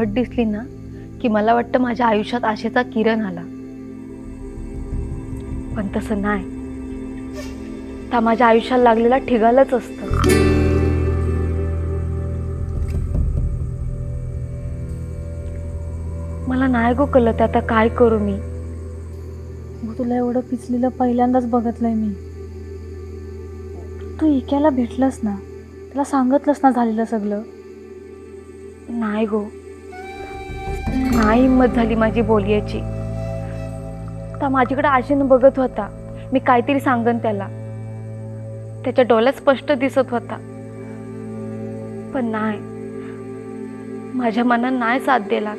फट दिसली ना की मला वाटतं माझ्या आयुष्यात आशेचा किरण आला. पण तसं नाही. त्या माझ्या आयुष्याला लागलेला ठिगालच असतं. मला नाही गो कळत आता काय करू मी. मग तुला एवढं पिचलेलं पहिल्यांदाच बघितलंय मी. तू इक्याला भेटलंस ना त्याला सांगितलंस ना झालेलं सगळं. नाही गो. नाही हिंमत झाली माझी बोलयाची तर माझ्याकडे आशेनं बघत होता. मी काहीतरी सांगन त्याला. त्याच्या डोळ्यात स्पष्ट दिसत होता. पण नाही. माझ्या मनात नाही साथ दिला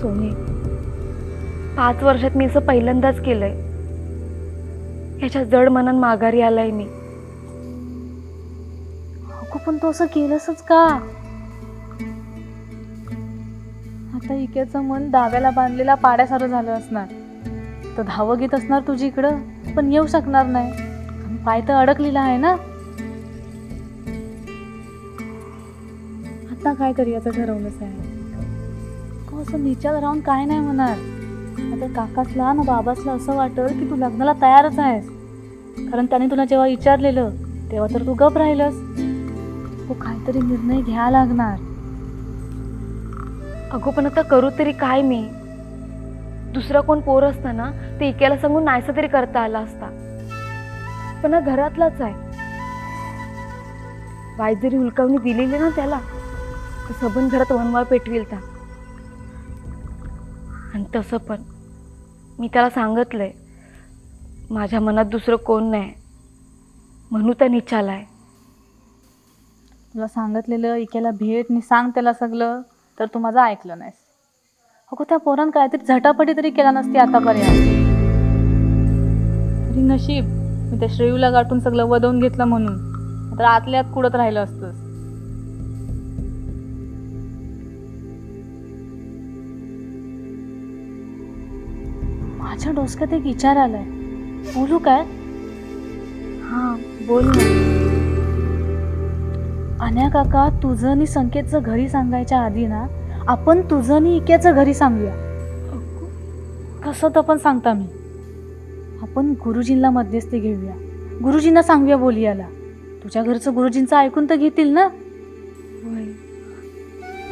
सोने पाच वर्षात मी असं पहिल्यांदाच केलंय. ह्याच्या जड मनात माघारी आलाय मी. अगो पण तू असं केलंसच का? आता इक्याचं मन दाव्याला बांधलेला पाड्यासारं झालं असणार. तर धावं घेत असणार तुझी इकडं पण येऊ शकणार नाही. पाय तर अडकलेला आहे ना? आता काय तरी याचं ठरवलंच आहे. असं निचात राहून काय नाही म्हणणार आता काकासला ना बाबासला असं वाटल की तू लग्नाला तयारच आहेस. कारण त्याने तुला जेव्हा विचारलेलं तेव्हा तर तू गप राहिलंस. काहीतरी निर्णय घ्या लागणार. अगो पण आता करू तरी काय मी? दुसरा कोण पोर असता ना ते इक्याला सांगून नाहीसा तरी करता आला असता. पण हा घरातलाच आहे. वाईट जरी हुलकावणी दिलेली ना त्याला तर सबन घरात वनवाळ पेटविल ता आणि तसं पण मी त्याला सांगितलंय माझ्या मनात दुसरं कोण नाही म्हणू त्या निचाला आहे. तुला सांगितलेलं इक्याला भेट मी सांग त्याला सगळं तर तू माझं ऐकलं नाहीस. अगो त्या पोरानं काहीतरी झटापटी तरी केला नसती आतापर्यंत. तरी नशीब मी त्या श्रेयूला गाठून सगळं वदवून घेतलं म्हणून. तर आतल्या आत कुडत राहिलं असतंस. माझ्या डोसक्यात एक विचार आलाय. बोलू काय? हां बोल ना. अन्या काका तुझं आणि संकेतचं घरी सांगायच्या आधी ना आपण तुझं आणि इक्याचं घरी सांगूया. कसं तर पण सांगता मी. आपण गुरुजींना मध्यस्थी घेऊया. गुरुजींना सांगूया बोली याला तुझ्या घरचं गुरुजींचं ऐकून तर घेतील ना?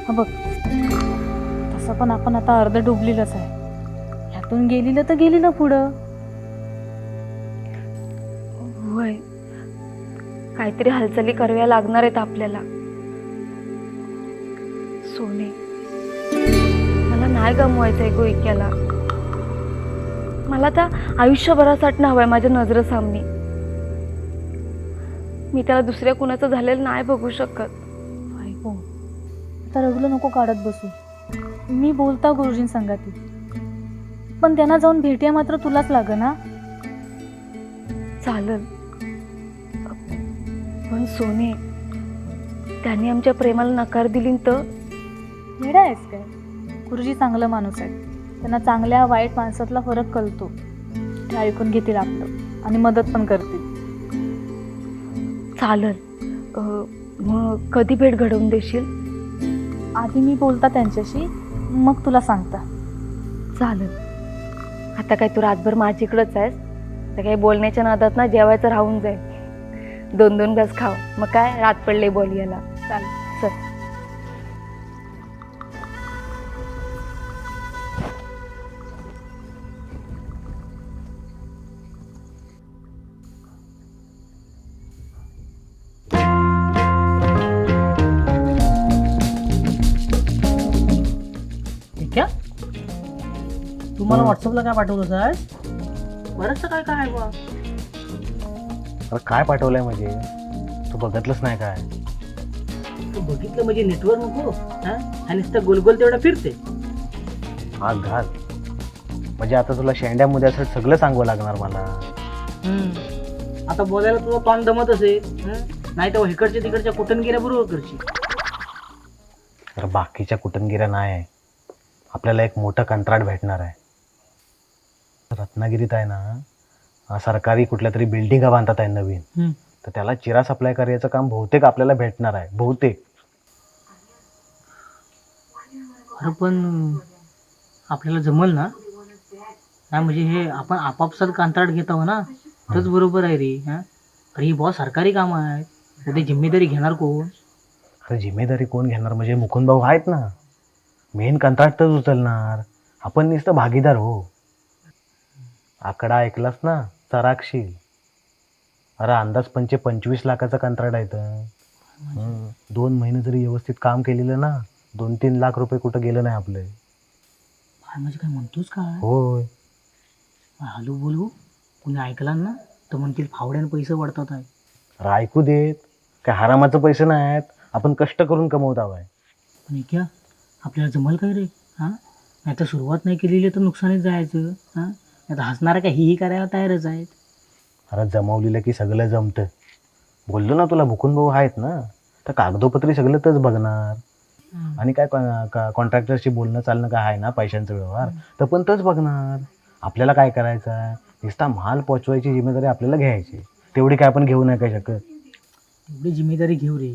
हा बघ. तसं पण आपण आता अर्ध डुबलेलंच आहे. ह्यातून गेलेलं तर गेलेलं पुढं. काहीतरी हालचाली कराव्या लागणार आहेत आपल्याला. सोने मला नाही गमवायचंय गो इक्याला मला त्या आयुष्यभरासाठी हवंय माझ्या नजरेसामने मी त्याला दुसऱ्या कुणाचं झालेलं नाही बघू शकत. ऐकू आता रगलं नको काढत बसू. मी बोलता गुरुजीं संगाती. पण त्यांना जाऊन भेटूया मात्र तुलाच लाग ना? चालल. पण सोने त्यांनी आमच्या प्रेमाला नकार दिली तर? वेडा आहेस काय? गुरुजी चांगलं माणूस आहे त्यांना चांगल्या वाईट माणसातला फरक कळतो. ते ऐकून घेतील आपलं आणि मदत पण करतील. चालल. अं, मग कधी भेट घडवून देशील? आधी मी बोलता त्यांच्याशी मग तुला सांगता. चालेल. आता काय तू रातभर माझीकडंच आहेस? तर काही बोलण्याच्या नादात ना जेवायचं राहून जाईल. दोन दोन घास खाव. मग काय? रात पडले बोल याला. चालेल. चल. ठीक आहे तू मला व्हॉट्सअपला काय पाठवलं साहेब बरंचसं काय काय आहे बा अरे काय पाठवलंय म्हणजे? तू बघितलंच नाही काय? तू बघितलं म्हणजे नेटवर्क नको हा? आणि नुसतं गोलगोल तेवढा फिरते. आग घाल. म्हणजे आता तुला शेंड्यामध्ये असं सगळं सांगावं लागणार मला. आता बोलायला तुझं तोंड दमत असेल हं? नाही तर इकडच्या तिकडच्या कुटनगिऱ्या बरोबर करशील. तर बाकीच्या कुटुंबगिऱ्या नाही. आहे आपल्याला एक मोठं कंत्राट भेटणार आहे. रत्नागिरीत आहे ना? अं, सरकारी कुठल्या तरी बिल्डिंगा बांधतात आहे नवीन. तर त्याला चिरा सप्लाय करायचं काम बहुतेक आपल्याला भेटणार आहे बहुतेक. अरे पण आपल्याला जमल ना? नाही म्हणजे हे आपण आपापसात कंत्राट घेत आहो ना? तोच बरोबर आहे रे हा? अरे ही बॉस सरकारी काम आहे. उद्या जिम्मेदारी घेणार कोण? अरे जिम्मेदारी कोण घेणार? म्हणजे मुकुंद भाऊ आहेत ना. मेन कंत्राट तर उचलणार. आपण नुसतं भागीदार हो. आकडा ऐकलास ना? चराक्षी अरे अंदाज पंचे पंचवीस लाखाचा कंत्राट आहे तर. दोन महिने जरी व्यवस्थित काम केलेलं ना दोन तीन लाख रुपये कुठं गेलं नाही आपलं. काय म्हणजे काय म्हणतोस काय होय. हॅलो बोलू कोणी ऐकला ना तर म्हणतील फावड्यानं पैसे वाढतात आहे. अरे ऐकू देत. काय हरामाचं पैसे नाही आहेत आपण कष्ट करून कमवत आहे पण हे क्या आपल्याला जमल काय रे? हां? नाही तर सुरुवात नाही केलेली तर नुकसानीत जायचं. हां? तर हसणारा काय? ही ही करायला तयारच आहेत. अरे जमवलेलं की सगळं जमतं. बोललो ना तुला मुकुंद भाऊ आहेत ना? तर कागदोपत्री सगळं तच बघणार. आणि काय कॉन्ट्रॅक्टरशी बोलणं चालणं काय आहे ना पैशांचा व्यवहार? तर पण तच बघणार. आपल्याला काय करायचं आहे? नुसता माल पोचवायची जिम्मेदारी आपल्याला घ्यायची. तेवढी काय आपण घेऊ नाही काय शकत तेवढी जिम्मेदारी घेऊ रे.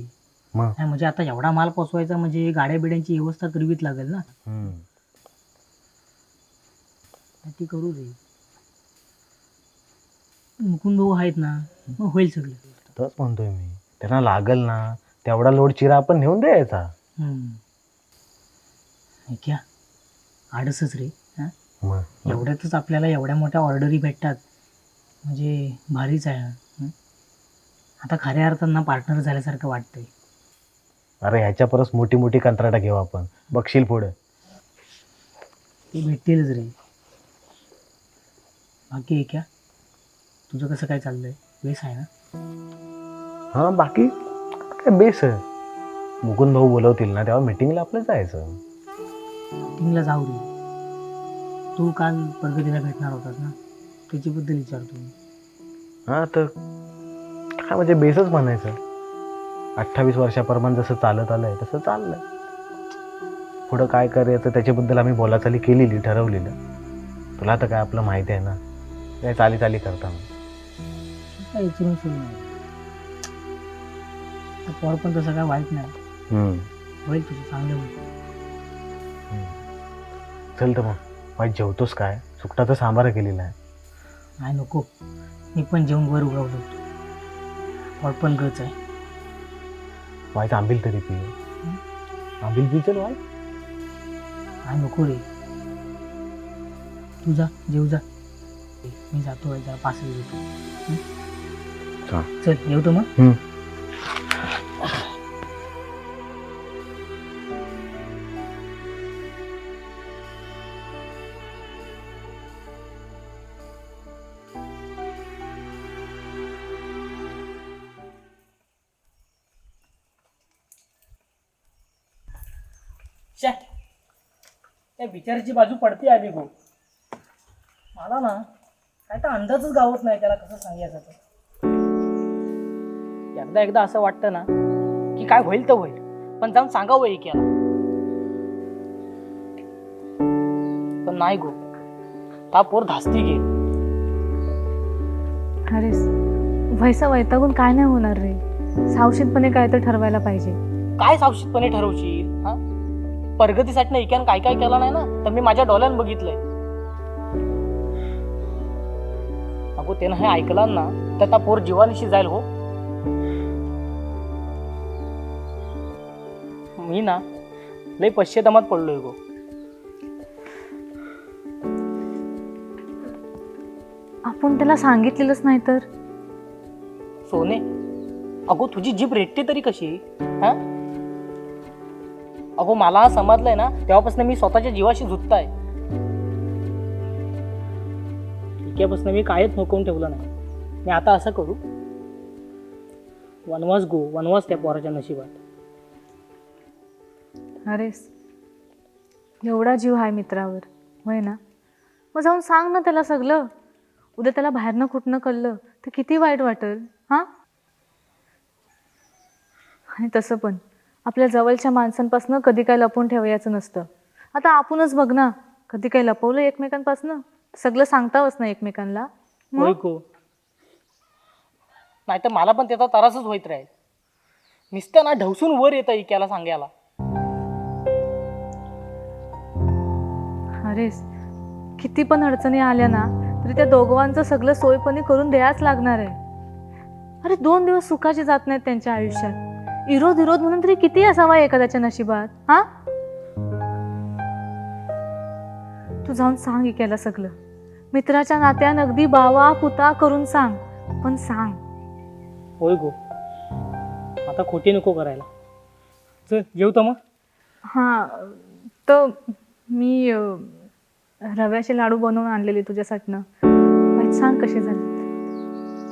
मग? नाही म्हणजे आता एवढा माल पोचवायचा म्हणजे गाड्या बिड्यांची व्यवस्था करवीच लागेल ना? हम्म. ती करू रे. मुकुंद भाऊ आहेत ना मग होईल सगळं. तच म्हणतोय मी. त्यांना लागल ना तेवढा लोड चिरा आपण नेऊन द्यायचा. हम्म. हे क्या आडसच रे हां? मग? एवढ्यातच आपल्याला एवढ्या मोठ्या ऑर्डरी भेटतात. म्हणजे भारीच आहे हा. हं? आता खऱ्या अर्थांना पार्टनर झाल्यासारखं वाटतंय. अरे ह्याच्या परस मोठी मोठी कंत्राटा घेऊ आपण. बघशील पुढं. ते भेटतीलच रे. बाकी आहे क्या तुझं कसं काय चाललंय? बेस आहे ना? हां बाकी काय बेस आहे. मुकुंद भाऊ बोलवतील ना तेव्हा मीटिंगला आपलं जायचं. मीटिंगला जाऊ रे तू काल प्रगतीला भेटणार होतास ना? त्याच्याबद्दल विचारतो हां तर काय म्हणजे बेसच म्हणायचं. अठ्ठावीस वर्षाप्रमाणे जसं चालत आलंय तसं चाललंय. पुढं काय करायचं त्याच्याबद्दल आम्ही बोलाचाली केलेली ठरवलेलं. तुला तर काय आपलं माहिती आहे ना? काय चाली चाली करता काय विचारून सुरू नाही तर पोर पण तसं काय वाईट नाही. हम्म, होईल तुझं चांगलं होईल. चल तर मग. वाईट जेवतोस काय? सुकटाचा सांबार केलेला आहे. नाही नको. मी पण जेवण वर उगवलो पोट पण गच आहे. वाईट आंबील तरी पी. आंबील पी चल वाईट. नाही नको रे. तू जा जेव जा. मी जातो आहे जरा पासेल घेतो. हं? हा. चल येऊ तर मग हम्म. त्या बिचारीची बाजू पडते आली गो मला ना काय तर अंदाजच गावत नाही त्याला कसं सांगायचं तर एकदा एकदा असं वाटतं ना की काय होईल तर होईल. पण जाऊन सांगावं एक याला पण नाही गो. ता पोर धास्ती घे. अरेस व्हायचा वैतागून काय नाही होणार रे. सावशीतपणे काय तर ठरवायला पाहिजे. काय सावशीतपणे ठरवशील? हा? प्रगतीसाठी ना इक्यान काय काय केलं नाही ना? तर मी माझ्या डोळ्यानं बघितलंय. अगो त्यानं हे ऐकलं ना तर त्या पोर जीवानिशी जाईल हो. मी ना लय पश्चिदामात पडलोय गो. आपण त्याला सांगितलेलंच नाही तर? सोने अगो तुझी जीभ रेटते तरी कशी? हा? अगो मला हा समजलंय ना तेव्हापासून मी स्वतःच्या जीवाशी झुकताय इक्यापासून मी कायच नोकवून ठेवलं नाही. मी आता असं करू. वनवास गो वनवास त्या पोराच्या नशिबात. अरेस एवढा जीव आहे मित्रावर होय ना? मग जाऊन सांग ना त्याला सगळं. उद्या त्याला बाहेरनं कुठनं कळलं तर किती वाईट वाटेल हां? आणि तसं पण आपल्या जवळच्या माणसांपासून कधी काय लपवून ठेवायचं नसतं. आता आपणच बघ ना कधी काही लपवलं एकमेकांपासून? सगळं सांगतावच ना एकमेकांना होय नाही तर मला पण त्याचा त्रासच होईत राहील. नुसतं ना ढवसून वर येतं इक्याला सांगायला. अरेस किती पण अडचणी आल्या ना तरी त्या दोघांचं सगळं सोयपणी करून द्यायच लागणार आहे. अरे दोन दिवस सुखाचे जात नाहीत त्यांच्या आयुष्यात. इरोध विरोध म्हणून तरी किती असावा एखाद्याच्या नशिबात हा? तू जाऊन सांग इक्याला सगळं. मित्राच्या नात्यान अगदी बावा पुता करून सांग पण सांग. होय गो. आता खोटी नको करायला. चल येऊ तर मग. हां तर मी अ, रव्याचे लाडू बनवून आणलेले तुझ्यासाठीनं माहीत सांग कसे झाले?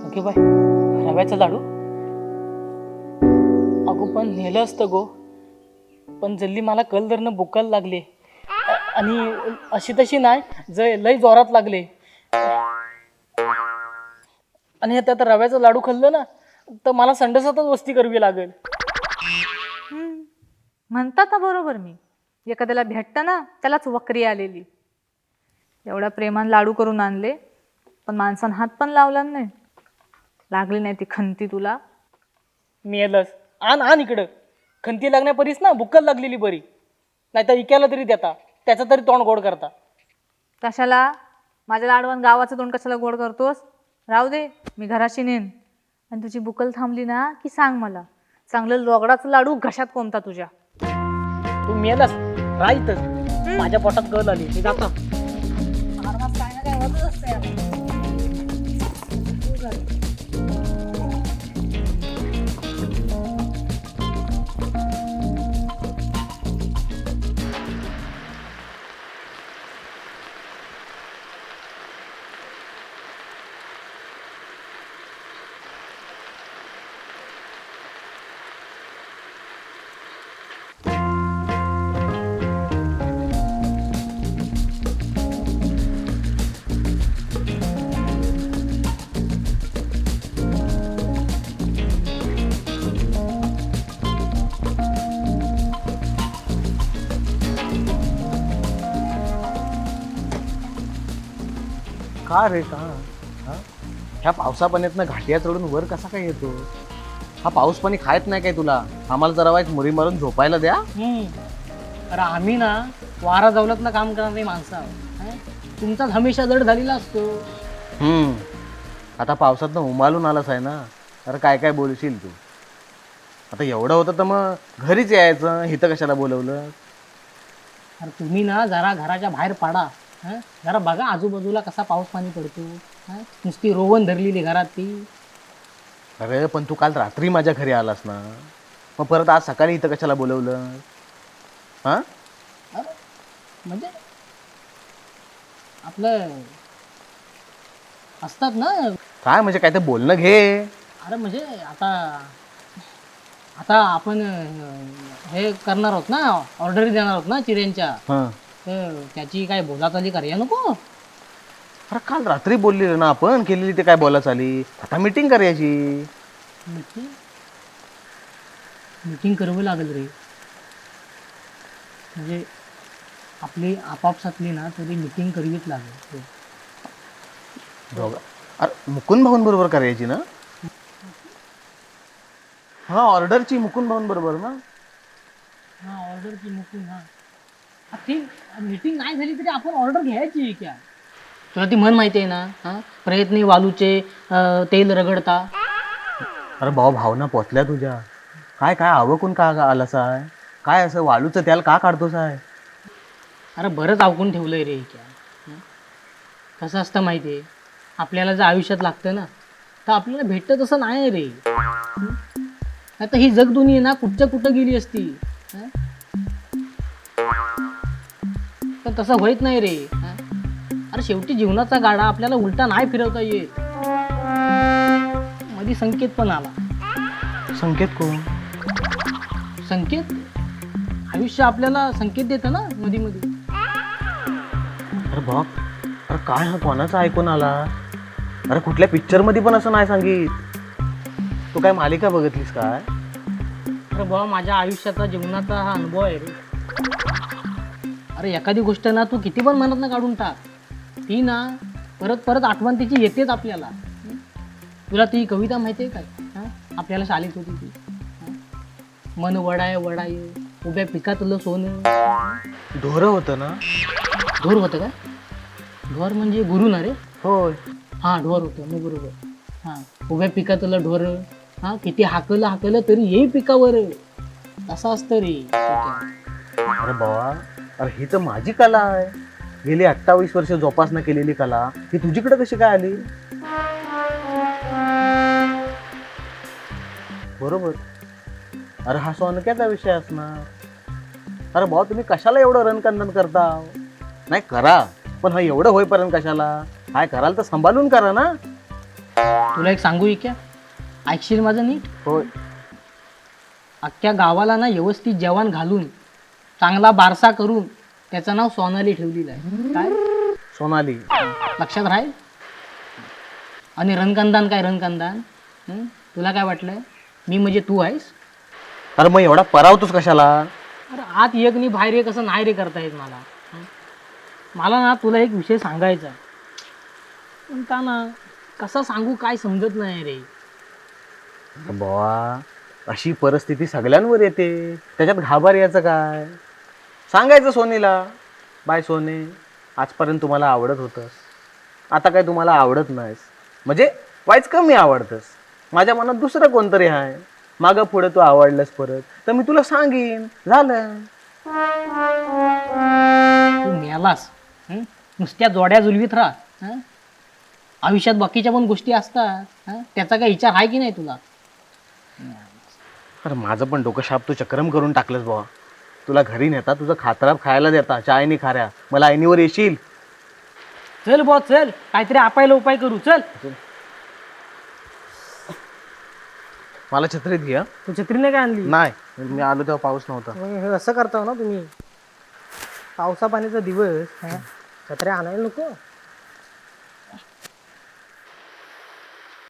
ओके बाय रव्याचं लाडू? अगो पण नेलं असतं गो. पण जल्ली मला कल धरणं बुकायला लागले. अ- आणि अशी तशी नाही ज लय जोरात लागले. आणि त्यात रव्याचं लाडू खाल्लं ना तर मला संडसातच वस्ती करावी लागेल. म्हणतात ना बरोबर मी. एखाद्याला भेटतं ना त्यालाच वक्री आलेली. एवढ्या प्रेमान लाडू करून आणले पण माणसानं हात पण लावला नाही. लागली नाही ती खंती तुला. मेलच आण आण इकडं. खंती लागण्यापरीस ना बुक्कल लागलेली बरी. नाही तर इक्याला तरी देता. त्याचं तरी तोंड गोड करता. कशाला? माझ्या लाडवान गावाचं तोंड कशाला गोड करतोस? राहू दे मी घराशी नेन आणि तुझी बुकल थांबली ना की सांग मला. चांगलं लोगडाचं लाडू घशात कोणता तुझ्या? तू मेलच राहीतच माझ्या पोटात कल आली. मी जातो. Vamos, Marcelo. का रे का? हा? ह्या पावसा पाण्यातनं घाटिया चढून वर कसा काय येतो? हा पाऊस पाणी खायत नाही काय तुला? आम्हाला जरा वाईट मुरी मारून झोपायला द्या. हम्म. अरे आम्ही ना वारा जवळतनं काम करणारी माणसं आहोत हं? तुमचाच हमेशा जड झालेला असतो. हम्म. आता पावसातनं उमालून आलास आहे ना? तर काय काय बोलशील तू? आता एवढं होतं तर मग घरीच यायचं इथं कशाला बोलवलं? अरे तुम्ही ना जरा घराच्या बाहेर पाडा. हं? जरा बघा आजूबाजूला कसा पाऊस पाणी पडतो. हं? नुसती रोवण धरलेली घरात ती. अरे पण तू काल रात्री माझ्या घरी आलास ना. मग परत आज सकाळी इथं कशाला बोलवलं? हां? म्हणजे आपलं असतात ना. काय म्हणजे काय ते बोलणं घे. अरे म्हणजे आता आता आपण अं, हे करणार आहोत ना ऑर्डर देणार आहोत ना चिऱ्यांच्या. हां. तर त्याची काय बोलाचाली करायला नको. अरे काल रात्री बोलली ना आपण केलेली ते काय बोला चाली आता मीटिंग करायची. मीटिंग मीटिंग करावं लागेल रे. म्हणजे आपली आपापसातली ना तरी मीटिंग करावीच लागेल. दोघं अरे मुकुंद भाऊन बरोबर करायची ना? हा ऑर्डरची मुकुंद भाऊन बरोबर ना? हा ऑर्डरची मीटिंग हा. मीटिंग नाही झाली तरी आपण ऑर्डर घ्यायची क्या? तुला ती म्हण माहिती आहे ना? हा? प्रयत्नी वालूचे अं, तेल रगडता. अरे भाऊ भावना पोचल्या तुझ्या. काय काय आवकून का आलास आहे? काय असं वालूचं त्याला का काढतोस आहे? अरे बरंच अवकून ठेवलंय रे क्या? हं? कसं असतं माहिती आहे? आपल्याला जर आयुष्यात लागतं ना तर आपल्याला भेटतं तसं नाही रे. हं? आता ही जग दुनिया ना कुठच्या कुठं गेली असती? हं? पण तसं होत नाही रे? अरे शेवटी जीवनाचा गाडा आपल्याला उलटा नाही फिरवता येत. मध्ये संकेत पण आला. संकेत कोण? संकेत? आयुष्य आपल्याला संकेत देतं ना मध्ये मध्ये अरे बाप अरे काय हा कोणाचा ऐकून आला? अरे कुठल्या पिक्चरमध्ये पण असं नाही सांगित. तू काय मालिका बघितलीस काय? अरे बाबा माझ्या आयुष्याचा जीवनाचा हा अनुभव आहे रे. अरे एखादी गोष्ट ना तू किती पण मनात काढून टाक. ती ना परत परत आठवण तिची येतेच आपल्याला? तुला ती कविता माहिती आहे काय? हां? आपल्याला शाळेत होती ती? मन वडाय वडाय उभ्या पिकातलं सोनं. ढोरं होतं ना? ढोर होतं का? ढोर म्हणजे गुरु ना रे? होय. हां ढोर होतं मग बरोबर. हां उभ्या पिकातलं ढोर. हां किती हाकलं हाकलं तरी येई पिकावर. असं असतं रे. अरे बाबा अरे ही तर माझी कला आहे. गेली अठ्ठावीस वर्ष जोपासना केलेली कला ही तुझीकडे कशी काय आली? बरोबर. अरे हा सोनक्याचा विषय असणार? अरे भाऊ तुम्ही कशाला एवढं रणकंदन करता नाही करा पण हा एवढं होईपर्यंत कशाला? काय कराल तर सांभाळून करा ना. तुला एक सांगू क्या ऐकशील माझं नीट? होय. अख्ख्या गावाला ना व्यवस्थित जेवण घालून चांगला बारसा करून त्याचं नाव सोनाली ठेवलेलं आहे. काय? सोनाली. लक्षात राहील? आणि रणकंदान काय रणकंदान हं? तुला काय वाटलंय? मी म्हणजे तू आहेस? अरे मग एवढा परावतोस कशाला? अरे आत एक नी बाहेर एक असं नाही रे करता येत मला. हं? मला ना तुला एक विषय सांगायचा आहे. पण का ना कसा सांगू काय समजत नाही रे. बाबा अशी परिस्थिती सगळ्यांवर येते. त्याच्यात घाबर याचं काय? सांगायचं सोनीला बाय सोने आजपर्यंत तुम्हाला आवडत होतंस. आता काय तुम्हाला आवडत नाहीस. म्हणजे वाईच कमी आवडतंस. माझ्या मनात दुसरं कोणतरी आहे. मागं पुढे तू आवडलंस परत. तर मी तुला सांगीन. झालं. तू मेलास हं? नुसत्या जोड्या जुलवीत राहा हं? आयुष्यात बाकीच्या पण गोष्टी असतात हं? त्याचा काही विचार आहे की नाही तुला? अरे माझं पण डोकं शाप तू चक्रम करून टाकलंस बाबा तुला घरी नेता तुझं खात्राप खायला देता चायनी खाऱ्या. मला ऐनीवर येशील. चल बॉ चल. काहीतरी आपायला उपाय करू चल. मला छत्रीत घ्या तू छत्रीने काय आणली? नाही मी आलो तेव्हा पाऊस नव्हता. मग हे असं करता ना तुम्ही. पावसा पाण्याचा दिवस छत्र्या आणायला नको.